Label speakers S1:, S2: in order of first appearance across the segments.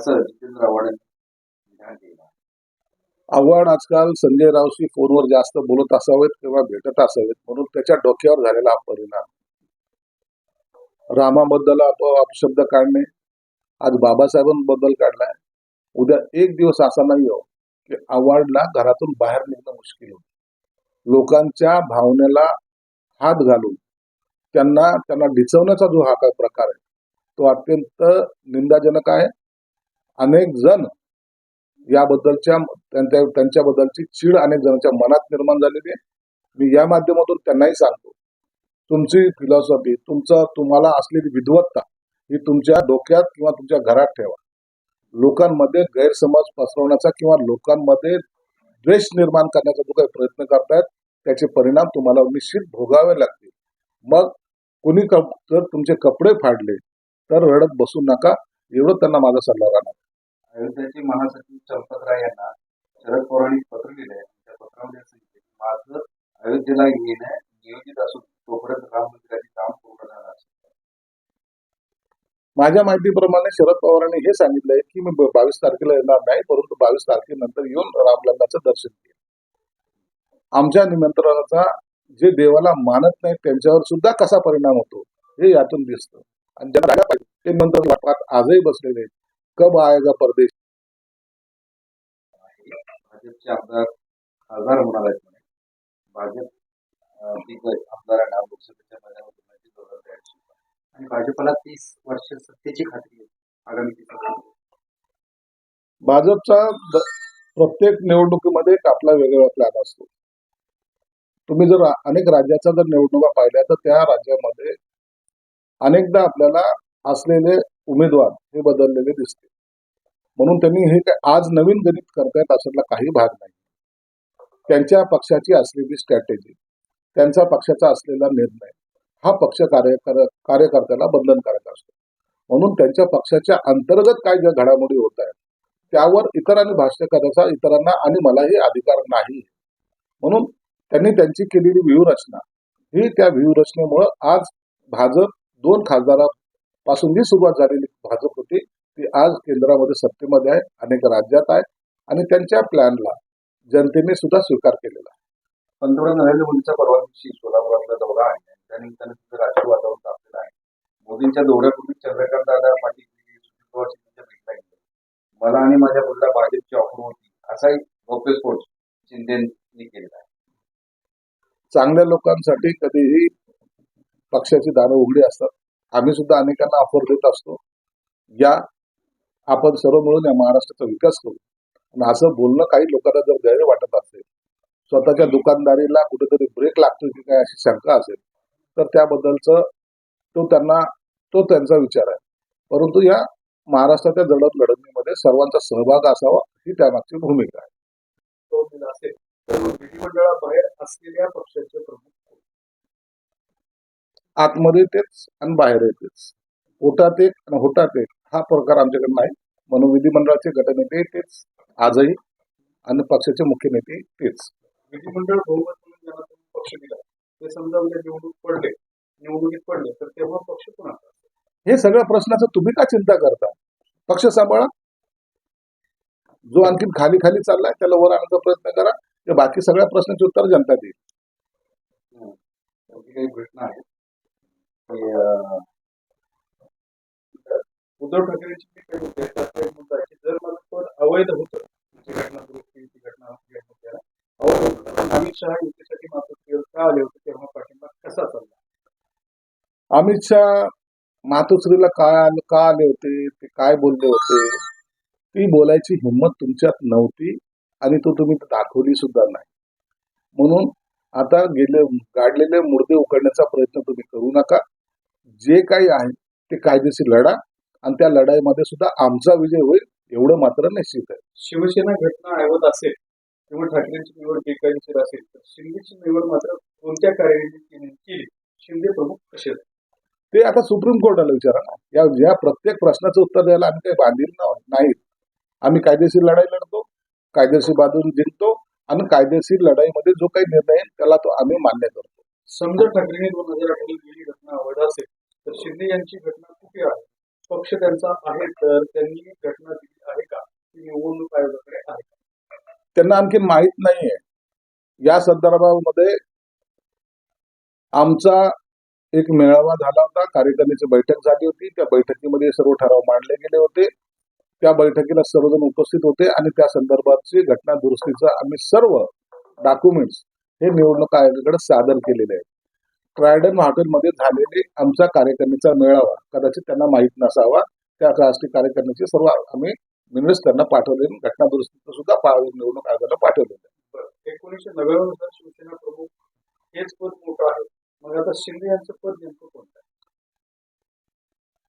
S1: असं जितेंद्र आव्हाड
S2: आव्हाड आजकाल संजय रावशी फोनवर जास्त बोलत असावेत किंवा भेटत असावेत म्हणून त्याच्या डोक्यावर झालेला हा परिणाम. रामाबद्दल अपशब्द काढणे आज बाबासाहेबांबद्दल काढलाय. उद्या एक दिवस असा नाही हो की आव्हाडला घरातून बाहेर निघणं मुश्किल होतं. लोकांच्या भावनेला हात घालून त्यांना त्यांना डिचवण्याचा जो हा काय प्रकार आहे तो अत्यंत निंदाजनक आहे. अनेक जण याबद्दलच्या त्यांच्या त्यांच्याबद्दलची चीड अनेक जणांच्या मनात निर्माण झालेली आहे. मी या माध्यमातून त्यांनाही सांगतो तुमची फिलॉसॉफी तुमचं तुम्हाला असलेली विद्वत्ता ही तुमच्या डोक्यात किंवा तुमच्या घरात ठेवा. लोकांमध्ये गैरसमज पसरवण्याचा किंवा लोकांमध्ये द्वेष निर्माण करण्याचा जो काही प्रयत्न करतायत त्याचे परिणाम तुम्हाला निश्चित भोगावे लागतील. मग कुणी कप जर तुमचे कपडे फाडले तर रडत बसू नका एवढं त्यांना माझा सल्ला राहणार.
S1: अयोध्याचे महासचिव चंपतराय यांना शरद पवारांनी पत्र लिहिले त्या पत्रामध्ये असं लिहिलंय की माझं अयोध्येला येणं नियोजित असून तोपर्यंत राम मंदिराचे काम पूर्ण झालं असेल.
S2: माझ्या माहितीप्रमाणे शरद पवारांनी हे सांगितलंय की मी बावीस तारखेला येणार नाही परंतु बावीस तारखेनंतर येऊन रामलल्लाचं दर्शन घेईन. आमच्या निमंत्रणाचा जे देवाला मानत नाही त्यांच्यावर सुद्धा कसा परिणाम होतो हे यातून दिसतं. आणि ज्यांना पाहिजे ते नंतर आजही बसलेले आहेत. कब आएगा परदेश?
S1: भाजपचे आमदार खासदार होणार आहेत. म्हणे भाजप अं, दिग्गज आमदारांना लोकसभेच्या मैदानात उतरण्याची जोरदार तयारी सुरू आहे. आणि भाजपला तीस वर्ष सत्तेची खात्री आहे. आगामी तीस.
S2: भाजपचा प्रत्येक निवडणुकीमध्ये एक आपला वेगळा प्लॅन असतो. तुम्ही जर अनेक राज्याच्या जर निवडणुका पाहिल्या तर त्या राज्यामध्ये अनेकदा आपल्याला असलेले उमेदवार हे बदललेले दिसते. म्हणून त्यांनी हे काय आज नवीन गणित करतायत असला काही भाग नाही. त्यांच्या पक्षाची असलेली स्ट्रॅटेजी त्यांचा पक्षाचा असलेला निर्णय हा पक्ष कार्यकर कार्यकर्त्याला बंधनकारक असतो. म्हणून त्यांच्या पक्षाच्या अंतर्गत काय ज्या घडामोडी होत आहेत त्यावर इतरांनी भाष्य करायचा इतरांना आणि मलाही अधिकार नाही. म्हणून त्यांनी त्यांची केलेली व्यूहरचना ही त्या व्यूहरचनेमुळं आज भाजप दोन खासदारापासून जी सुरुवात झालेली भाजप होती. ती आज केंद्रामध्ये सत्तेमध्ये आहे अनेक राज्यात आहे आणि त्यांच्या प्लॅनला जनतेने सुद्धा स्वीकार केलेला आहे.
S1: पंतप्रधान नरेंद्र मोदींचा परवा दिवशी सोलापुरातला दौरा आहे. आणि त्यानिमित्तानं तिथं राजकीय वातावरण तापलेलं आहे. मोदींच्या दौऱ्यापूर्वी चंद्रकांत दादा पाटील भेटला मला आणि माझ्या मुलीला भाजपची ऑफर होती. असाही गौप्यस्फोट शिंदेनी केलेला आहे.
S2: चांगल्या लोकांसाठी कधीही पक्षाची दारं उघडी असतात. आम्ही सुद्धा अनेकांना ऑफर देत असतो. या आपण सर्व मिळून या महाराष्ट्राचा विकास करू. आणि असं बोलणं काही लोकांना जर गैर वाटत असेल स्वतःच्या दुकानदारीला कुठेतरी ब्रेक लागतो की काय अशी शंका असेल तर त्याबद्दलचं तो त्यांना तो त्यांचा विचार आहे. परंतु या महाराष्ट्राच्या जडत लढणीमध्ये सर्वांचा सहभाग असावा ही त्यामागची भूमिका आहे.
S3: तो दिला असेल तर विधिमंडळाबाहेर असलेल्या पक्षाचे प्रमुख कोण?
S2: आतमध्ये तेच आणि बाहेर तेच. होटात एक आणि होटात एक. हा प्रकार आमच्याकडे नाही म्हणून विधिमंडळाचे गटनेते तेच आजही आणि पक्षाचे मुख्य नेते तेच.
S3: विधिमंडळ बहुमत म्हणून पक्ष दिला ते समजा उद्या निवडणूक पडले निवडणुकीत पडले तर तेव्हा पक्ष कोणाचा
S2: हे सगळ्या प्रश्नाचं तुम्ही का चिंता करता? पक्ष सांभाळा. जो आणखी खाली खाली चाललाय त्याला वर आणण्याचा प्रयत्न करा. ते बाकी सगळ्या प्रश्नाचे उत्तर जनता देईल.
S1: काही घटना आहे
S3: उद्धव ठाकरेंची जी काही मुद्दे एक मुद्दा की जर मला पद अवैध होतं ती घटना दुरुस्ती ती घटना अवैध होतं अमित शहा युतीसाठी मातोश्रीवर का आले होते तेव्हा पाठिंबा कसा चालला?
S2: अमित शहा मातोश्रीला काय का आले होते ते काय बोलले होते? ती बोलायची हिंमत तुमच्यात नव्हती आणि तो तुम्ही दाखवली सुद्धा नाही. म्हणून आता गेले गाडलेले मुर्दे उकडण्याचा प्रयत्न तुम्ही करू नका. जे काही आहे ते कायदेशीर लढा आणि त्या लढाईमध्ये सुद्धा आमचा विजय होईल एवढं मात्र निश्चित आहे.
S3: शिवसेना घटना ऐवत असेल किंवा ठाकरेंची निवड बेकायदेशीर असेल तर शिंदेची निवड मात्र कोणत्या कार्याने केली? शिंदे प्रमुख कसे?
S2: ते आता सुप्रीम कोर्टाला विचारा ना. या या प्रत्येक प्रश्नाचं उत्तर द्यायला आम्ही काही बांधील ना- नाहीत. आम्ही कायदेशीर लढाई लढतो कायदेशीर बाजून जिंकतो आणि कायदेशीर लढाईमध्ये जो काही निर्णय आहे त्याला तो आम्ही मान्य करतो.
S3: समजा ठाकरेंनी दोन हजार अठरा गेली घटना अवैध असेल तर शिंदे यांची घटना पक्ष त्यांचा आहे तर त्यांनी घटना दिली आहे का?
S2: निवडणूक आयोगाकडे आहे त्यांना आणखी माहीत नाहीये. या संदर्भामध्ये आमचा एक मेळावा झाला होता कार्यकारिणीची बैठक झाली होती. त्या बैठकीमध्ये सर्व ठराव मांडले गेले होते. त्या बैठकीला सर्वजण उपस्थित होते आणि त्या संदर्भातची घटना दुरुस्तीचा आम्ही सर्व डॉक्युमेंट्स हे निवडणूक आयोगाकडे सादर केलेले आहेत. ट्रायडन हॉटेलमध्ये झालेले आमचा कार्यकारिणीचा मेळावा कदाचित त्यांना माहीत नसावा त्या राष्ट्रीय कार्यकारिणीचे सर्व आम्ही मिनिट्स त्यांना पाठवले घटना दुरुस्तीचं सुद्धा निवडणूक आयोगाला पाठवलेलं.
S3: एकोणीसशे नव्याण्णव शिवसेना प्रमुख हेच पद मोठं आहे मग आता शिंदे यांचं पद नेमकं कोणतं आहे?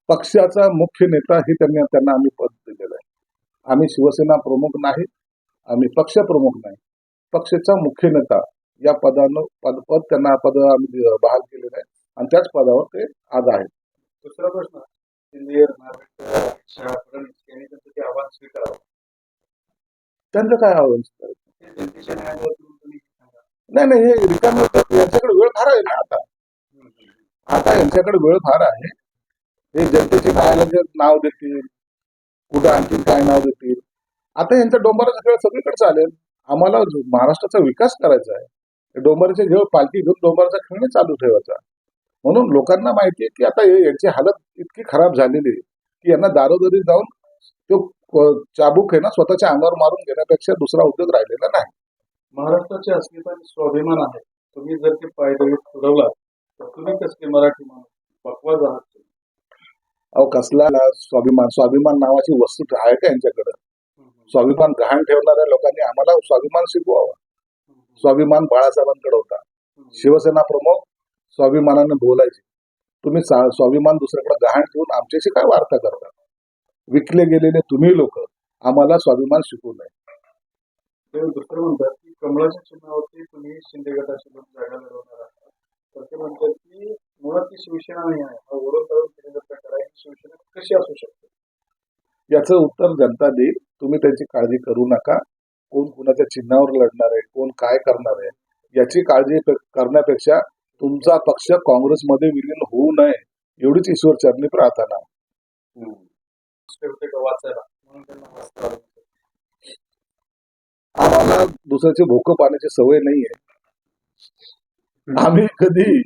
S2: पक्षाचा मुख्य नेता हे त्यांनी त्यांना आम्ही पद दिलेलं आहे आम्ही शिवसेना प्रमुख नाही आम्ही पक्ष प्रमुख नाही पक्षाचा मुख्य नेता या पदानं पद पद त्यांना पद आम्ही बहाल केलेलं आहे. आणि त्याच पदावर ते आज आहेत.
S3: दुसरा प्रश्न. त्यांचं
S2: काय आव्हान नाही नाही हे रिकामे. यांच्याकडे वेळ फार आहे ना आता. आता यांच्याकडे वेळ फार आहे. हे जनतेचे न्यायालयाचे नाव देतील. कुठं आणखी काय नाव देतील? आता यांचा डोंबराचा खेळ सगळीकडे चालेल. आम्हाला महाराष्ट्राचा विकास करायचा आहे डोंबराचे घेऊन पालखी घेऊन डोंबराचा खेळ चालू ठेवायचा. म्हणून लोकांना माहिती आहे की आता यांची हालत इतकी खराब झालेली आहे की यांना दारोदारी जाऊन तो चाबूक आहे ना स्वतःच्या अंगावर मारून घेण्यापेक्षा दुसरा उद्योग राहिलेला नाही.
S3: महाराष्ट्राची अस्मिता स्वाभिमान आहे. तुम्ही जर ते पायदळी सोडवला तर तुम्ही कसले मराठी माणूस? बकवास आहात.
S2: अहो कसला स्वाभिमान? स्वाभिमान नावाची वस्तू आहे का यांच्याकडे? स्वाभिमान गहाण ठेवणाऱ्या लोकांनी आम्हाला स्वाभिमान शिकवावा. स्वाभिमान बाळासाहेबांकडे होता. शिवसेना प्रमुख स्वाभिमानाने बोलायचे तुम्ही स्वाभिमान दुसऱ्याकडे गहाण ठेवून आमच्याशी काय वार्ता करता? विकले गेलेले तुम्ही लोक आम्हाला स्वाभिमान शिकवू नये
S3: दुसरं म्हणतात की कमळाच्या चिन्हावरती तुम्ही शिंदे गटाची लोक जागा लढवणार आहात. तर ते म्हणतात की मुळात ती शिवसेना नाही आहे. हा ओळख करून केलेला प्रकार आहे. शिवसेना कशी असू शकते?
S2: याचं उत्तर जनता देईल. तुम्ही त्यांची काळजी करू नका. कोण कुणाच्या चिन्हावर लढणार आहे कोण काय करणार आहे याची काळजी करण्यापेक्षा तुमचा पक्ष काँग्रेसमध्ये विलीन होऊ नये एवढीच ईश्वर चरणी प्रार्थना. आम्हाला दुसऱ्याचे भोकं पाण्याची सवय नाहीये. आम्ही कधी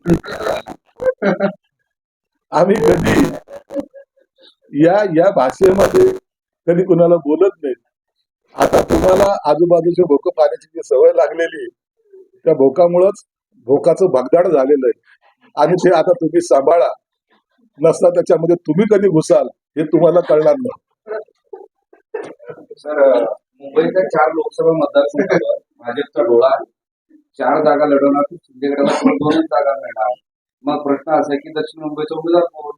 S2: आम्ही कधी या या भाषेमध्ये कधी कुणाला बोलत नाही. आता तुम्हाला आजूबाजूच्या भोकं पाण्याची जी सवय लागलेली त्या भोकामुळंच भोकाचं भगदाड झालेलं आहे. आणि ते आता तुम्ही सांभाळा. नसता त्याच्यामध्ये तुम्ही कधी घुसाल हे तुम्हाला कळणार नाही.
S1: सर मुंबईच्या चार लोकसभा मतदारसंघावर भाजपचा डोळा आहे. चार जागा लढवणार तर शिंदे गटाला केवळ दोनच जागा मिळणार. मग प्रश्न असा आहे की दक्षिण मुंबईचा उमेदवार कोण?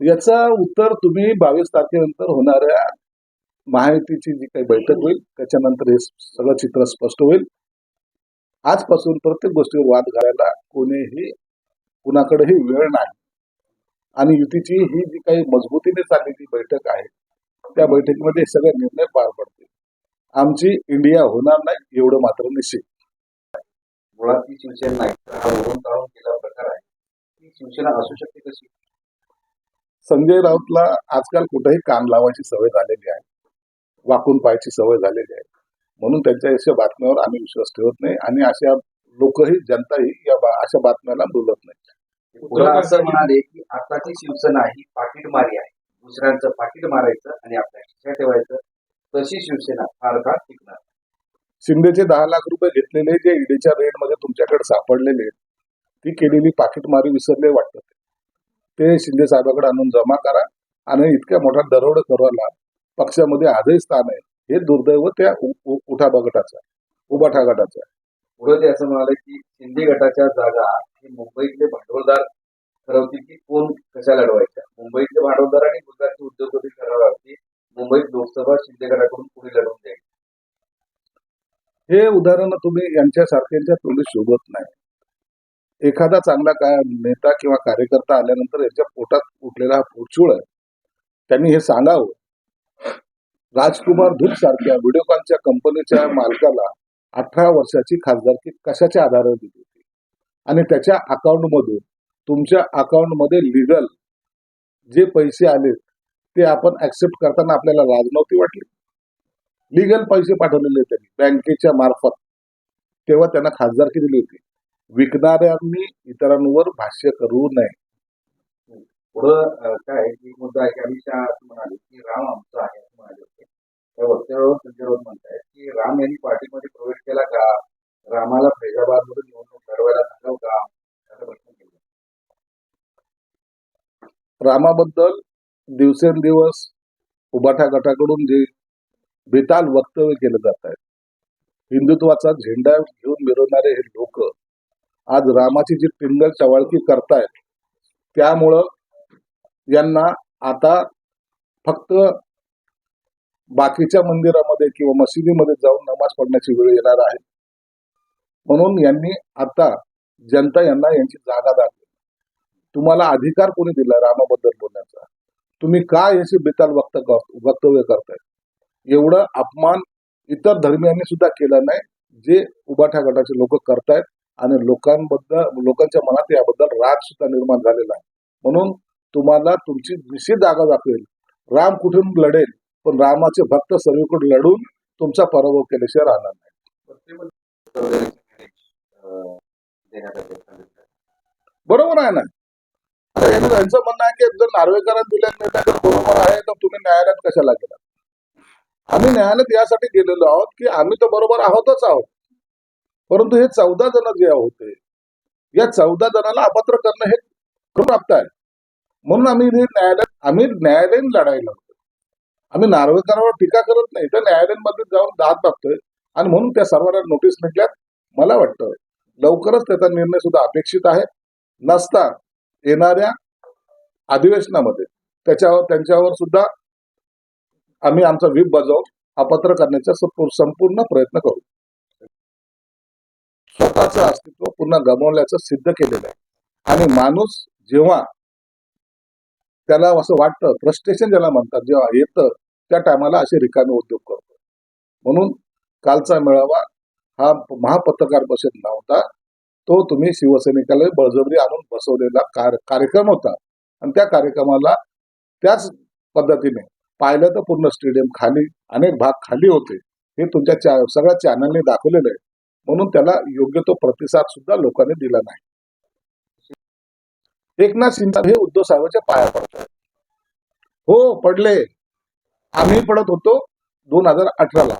S2: याचा उत्तर तुम्ही बावीस तारखेनंतर होणाऱ्या महायुतीची जी काही बैठक होईल त्याच्यानंतर हे सगळं चित्र स्पष्ट होईल. आजपासून प्रत्येक गोष्टीवर वाद घालायला कोणीही कुणाकडेही वेळ नाही. आणि युतीची ही जी काही मजबूतीने चाललेली बैठक आहे त्या बैठकीमध्ये सगळे निर्णय पार पडतील. आमची इंडिया होणार नाही एवढं मात्र निश्चित.
S1: मुळात ती शिवसेना नाही तर हा वरून ताळून केला प्रकार आहे. ती शिवसेना असू शकते कशी?
S2: संजय राऊतला आजकाल कुठेही कान लावायची सवय झालेली आहे. वाकून पाहायची सवय झालेली आहे. म्हणून त्यांच्या अशा बातम्यावर आम्ही विश्वास ठेवत नाही आणि अशा लोकही जनताही या अशा बातम्याला बोलत नाही.
S1: असं म्हणाले की आताची शिवसेना ही पाकिटमारी आहे. दुसऱ्यांचं पाकिट मारायचं आणि आपल्या खिशात ठेवायचं. तशी शिवसेना फार काळ टिकणार
S2: शिंदेचे दहा लाख रुपये घेतलेले जे ईडीच्या रेडमध्ये तुमच्याकडे सापडलेले ती केलेली पाकिटमारी विसरले वाटतं. ते शिंदे साहेबाकडे आणून जमा करा आणि इतक्या मोठा दरोड करायला पक्षामध्ये आजही स्थान आहे. हे दुर्दैव त्या उठा बगटाचं आहे, उबाठा गटाचं आहे.
S1: पुढे असं म्हणाले की शिंदे गटाच्या जागा हे मुंबईतले भांडवलदार ठरवतील की कोण कशा लढवायच्या मुंबईतले भांडवलदार आणि गुजरातचे उद्योगपती ठरवणार की मुंबईत लोकसभा शिंदे गटाकडून पुढे लढवून जाईल
S2: हे उदाहरण तुम्ही यांच्यासारख्यांच्या तोंडी शोधत नाही. एखादा चांगला काय नेता किंवा कार्यकर्ता आल्यानंतर यांच्या पोटात उठलेला हा पोचूळ आहे. त्यांनी हे सांगावं. राजकुमार धूप सारख्या व्हिडिओकॉनच्या कंपनीच्या मालकाला अठरा वर्षाची खासदारकी कशाच्या आधारावर दिली होती? आणि त्याच्या अकाउंटमधून तुमच्या अकाउंटमध्ये लिगल जे पैसे आले ते आपण ऍक्सेप्ट करताना आपल्याला लाज नव्हती वाटली? लिगल पैसे पाठवलेले त्यांनी बँकेच्या मार्फत. तेव्हा त्यांना खासदारकी दिली होती. विकणाऱ्यांनी इतरांवर भाष्य करू नये.
S1: पुढं काय आहे मुद्दा आहे की अमित शहा म्हणाले की राम आमचा आहे म्हणाले. त्या वक्तव्यावर संजय राऊत म्हणतायत की राम यांनी पार्टीमध्ये प्रवेश केला का? रामाला फैजाबाद मधून निवडणूक लढवायला सांगाव का? असा प्रश्न केला.
S2: रामाबद्दल दिवसेंदिवस उबाठा गटाकडून जे बेताल वक्तव्य केलं जात आहेत हिंदुत्वाचा झेंडा घेऊन मिरवणारे हे लोक आज रामाची जी टिंगल चवाळकी करतायत त्यामुळं यांना आता फक्त बाकीच्या मंदिरामध्ये किंवा मशिदीमध्ये जाऊन नमाज पडण्याची वेळ येणार आहे. म्हणून यांनी आता जनता यांना यांची जागा दाखवली. तुम्हाला अधिकार कोणी दिला रामाबद्दल बोलण्याचा? तुम्ही का याची बेताल वक्त वक्तव्य करताय? एवढं अपमान इतर धर्मियांनी सुद्धा केलं नाही जे उबाठा गटाचे लोक करतायत आणि लोकांबद्दल लोकांच्या मनात याबद्दल राग सुद्धा निर्माण झालेला आहे. म्हणून तुम्हाला तुमची निश्चित जागा दाखवेल. राम कुठून लढेल? पण रामाचे भक्त सर्वीकडे लढून तुमचा पराभव केल्याशिवाय राहणार नाही. बरोबर आहे ना? त्यांचं म्हणणं आहे की जर नार्वेकरांनी दिले निर्णय जर बरोबर आहे तर तुम्ही न्यायालयात कशाला गेला आम्ही न्यायालयात यासाठी गेलेलो आहोत की आम्ही तर बरोबर आहोतच आहोत. परंतु हे चौदा जण जे होते या चौदा जणांना अपात्र करणं हे प्राप्त आहे. म्हणून आम्ही हे न्यायालयात आम्ही न्यायालयीन लढायला आम्ही नार्वेकरांवर टीका करत नाही. तर न्यायालयांमध्ये जाऊन दाद मागतोय. आणि म्हणून त्या सर्वांना नोटीस निघल्यात मला वाटतं लवकरच त्याचा निर्णय सुद्धा अपेक्षित आहे. नसता येणाऱ्या अधिवेशनामध्ये त्याच्यावर त्यांच्यावर सुद्धा आम्ही आमचा व्हीप बजावून अपात्र करण्याचा संपूर्ण प्रयत्न करू. स्वतःचं अस्तित्व पुन्हा गमावल्याचं सिद्ध केलेलं आहे. आणि माणूस जेव्हा त्याला असं वाटतं फ्रस्ट्रेशन ज्याला म्हणतात जेव्हा येतं त्या टायमाला असे रिकामे उद्योग करतो. म्हणून कालचा मेळावा हा महापत्रकार परिषद नव्हता. तो तुम्ही शिवसैनिकाला बळजबरी आणून बसवलेला कार- कार्यक्रम होता. आणि त्या कार्यक्रमाला त्याच पद्धतीने पाहिलं तर पूर्ण स्टेडियम खाली अनेक भाग खाली होते. हे तुमच्या चॅ सगळ्या चॅनलने दाखवलेलं आहे. म्हणून त्याला योग्य तो प्रतिसाद सुद्धा लोकांनी दिला नाही. एकनाथ शिंदे हे उद्धव साहेबांच्या पाया पडतात. हो पडले. आम्ही पडत होतो दोन हजार अठराला.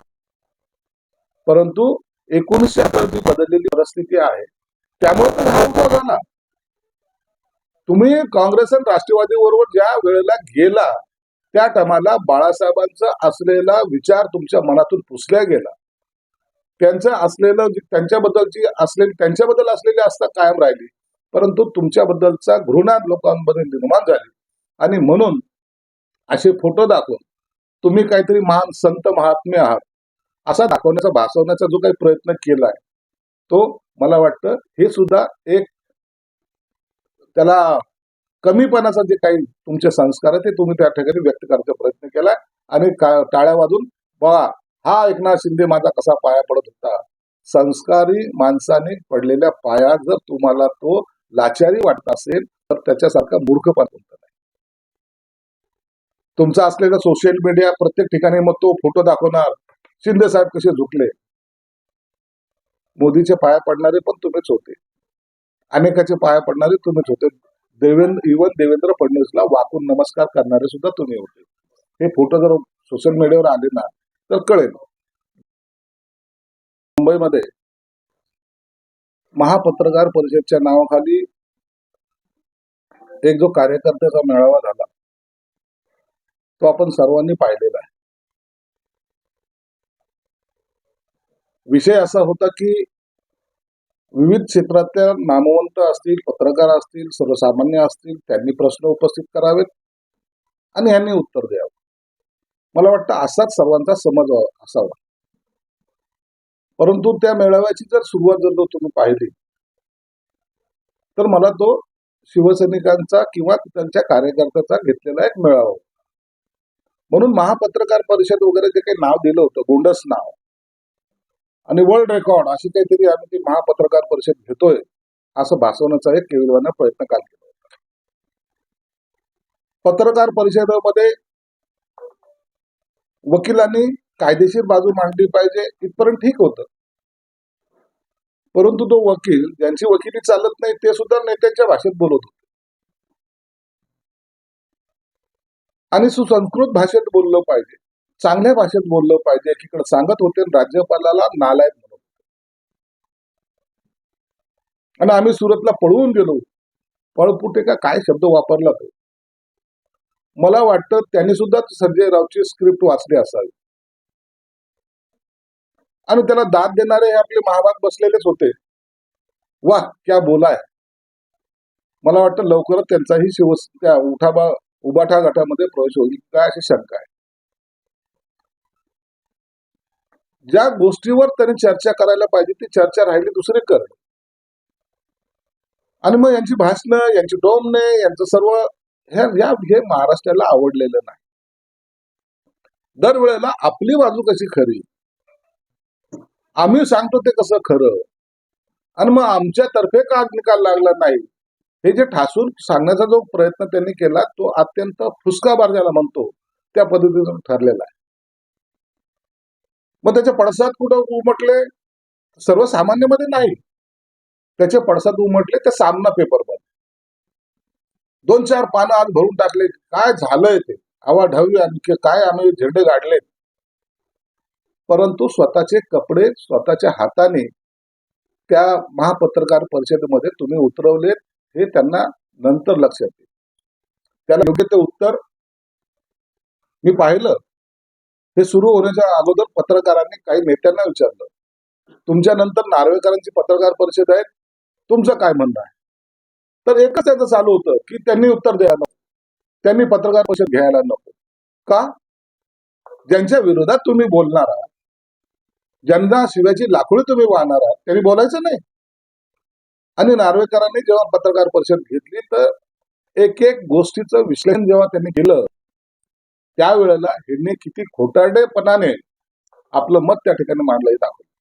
S2: परंतु एकोणीसशे अकरा जी बदललेली परिस्थिती आहे. त्यामुळे तर हा उठाव झाला. तुम्ही काँग्रेस आणि राष्ट्रवादी बरोबर ज्या वेळेला गेला त्या टायमाला बाळासाहेबांचा असलेला विचार तुमच्या मनातून पुसल्या गेला. त्यांचं असलेलं त्यांच्याबद्दलची असलेली त्यांच्याबद्दल असलेली आस्था कायम राहिली. परंतु तुमच्याबद्दलचा घृणा लोकांमध्ये निर्माण झाली. आणि म्हणून असे फोटो दाखवून तुम्ही काहीतरी महान संत महात्मे आहात असा दाखवण्याचा भासवण्याचा जो काही प्रयत्न केला आहे तो मला वाटतं हे सुद्धा एक त्याला कमीपणाचा जे काही तुमचे संस्कार आहे ते तुम्ही त्या ठिकाणी व्यक्त करायचा प्रयत्न केला आणि का- टाळ्या वाजून बघा हा एकनाथ शिंदे माझा कसा पाया पडत होता. संस्कारी माणसाने पडलेल्या पाया जर तुम्हाला तो लाचारी वाटत असेल तर त्याच्यासारखा मूर्खपण तुमचा नाही. तुमचा असलेला सोशल मीडिया प्रत्येक ठिकाणी मग तो फोटो दाखवणार. शिंदे साहेब कसे झुकले? मोदीचे पाया पडणारे पण तुम्हीच होते. अनेकाचे पाया पडणारे तुम्हीच होते. देवेंद्र इवन देवेंद्र फडणवीसला वाकून नमस्कार करणारे सुद्धा तुम्ही होते. हे फोटो जर सोशल मीडियावर आले ना तर कळेल. मुंबईमध्ये महापत्रकार परिषदच्या नावाखाली एक जो कार्यकर्त्याचा मेळावा झाला तो आपण सर्वांनी पाहिलेला आहे. विषय असा होता की विविध क्षेत्रातल्या नामवंत असतील पत्रकार असतील सर्वसामान्य असतील त्यांनी प्रश्न उपस्थित करावेत आणि यांनी उत्तर द्यावं. मला वाटतं असाच सर्वांचा समज असावा. परंतु त्या मेळाव्याची जर सुरुवात जर तुम्ही पाहिली तर मला तो शिवसैनिकांचा किंवा त्यांच्या कार्यकर्त्याचा घेतलेला एक मेळावा होता. म्हणून महापत्रकार परिषद वगैरे जे काही नाव दिलं होतं गोंडस नाव आणि वर्ल्ड रेकॉर्ड अशी काहीतरी आम्ही ती महापत्रकार परिषद घेतोय असं भासवण्याचा एक केविलवाना प्रयत्न काल केला होता. पत्रकार परिषदेमध्ये वकिलांनी कायदेशीर बाजू मांडली पाहिजे इथपर्यंत ठीक होतं. परंतु तो वकील ज्यांची वकिली चालत नाही ते सुद्धा नेत्यांच्या भाषेत बोलत होते. आणि सुसंस्कृत भाषेत बोललं पाहिजे. चांगल्या भाषेत बोललं पाहिजे एकीकडे सांगत होते आणि राज्यपालाला नालायक म्हणत होते. आणि आम्ही सुरतला पळवून गेलो. पळपुटे का काय शब्द वापरला तो? मला वाटतं त्यांनी सुद्धा संजय रावची स्क्रिप्ट वाचली असावी. आणि त्याला दाद देणारे हे आपले महाभाग बसलेलेच होते. वा क्या बोलाय मला वाटतं लवकरच त्यांचाही शिव त्या उठाबा उबाठा गटामध्ये प्रवेश होईल. काय अशी शंका आहे? ज्या गोष्टीवर त्यांनी चर्चा करायला पाहिजे ती चर्चा राहिली दुसरी कर. आणि मग यांची भाषणं यांची डोमणे यांचं सर्व हे या हे महाराष्ट्राला आवडलेलं नाही. दरवेळेला आपली बाजू कशी खरी? आम्ही सांगतो ते कसं खरं. आणि मग आमच्या तर्फे का निकाल लागला नाही? हे जे ठासून सांगण्याचा जो प्रयत्न त्यांनी केला तो अत्यंत फुसकाबार ज्याला म्हणतो त्या पद्धतीनं ठरलेला आहे. मग त्याचे पडसाद कुठं उमटले? सर्वसामान्यमध्ये नाही. त्याचे पडसाद उमटले त्या सामना पेपरमध्ये दोन चार पानं आज भरून टाकले. काय झालंय ते? आवाढावी आणखी काय आम्ही झेंडे गाडले परंतु स्वतःचे कपडे स्वतःच्या हाताने त्या महापत्रकार परिषदेमध्ये तुम्ही उतरवलेत हे त्यांना नंतर लक्षात येईल. त्याला योग्य ते उत्तर मी पाहिलं. हे सुरू होण्याच्या अगोदर पत्रकारांनी काही नेत्यांना विचारलं. तुमच्या नंतर नार्वेकरांची पत्रकार परिषद आहे तुमचं काय म्हणणं आहे? तर एकच याचं चालू होतं की त्यांनी उत्तर द्यायला नको. त्यांनी पत्रकार परिषद घ्यायला नको. का? ज्यांच्या विरोधात तुम्ही बोलणार आहात ज्यांना शिव्याची लाखोळी तुम्ही वाहणार आहात त्यांनी बोलायचं नाही. आणि नार्वेकरांनी जेव्हा पत्रकार परिषद घेतली तर एक एक गोष्टीचं विश्लेषण जेव्हा त्यांनी केलं त्यावेळेला ह्यांनी किती खोटारडेपणाने आपलं मत त्या ठिकाणी मांडलंही दाखवलं.